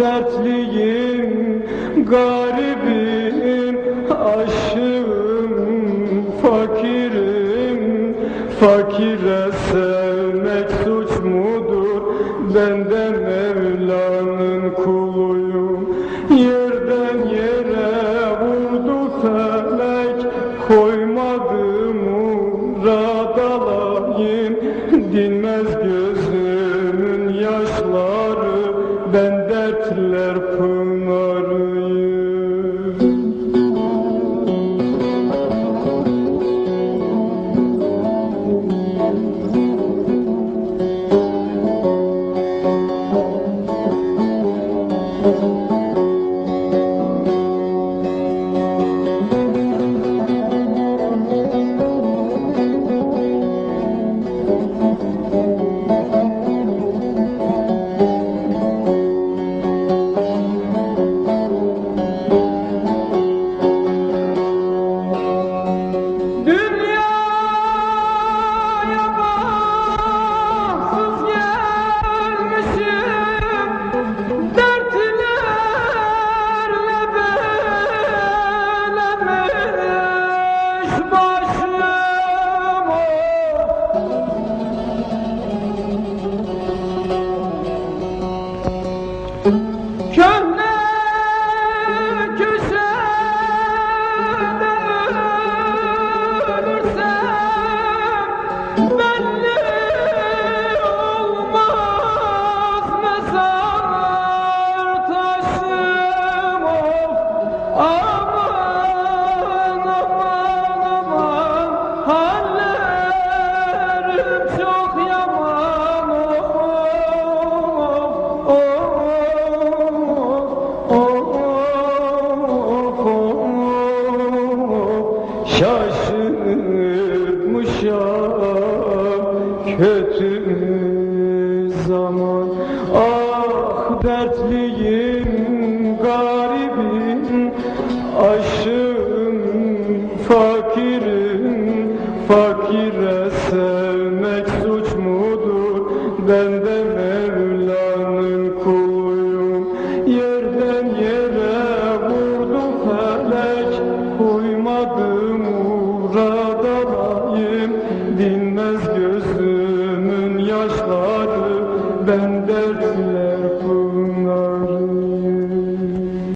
dertliyim garibim aşığım fakirim. Fakire sevmek suç mudur? Ben de Mevla'nın kuluyum. Yerden yere vurdu felek koymadı murad alayım Dinmez gözümün yaşları ben dertler pınarıyım Şaşırmışam kötü zaman. Ah dertliyim garibim Aşığım fakirim. Fakire sevmek suç mudur? Ben de Mevla'nın kuluyum Yerden yere vurdu felek Uymadı murad alayım Dinmez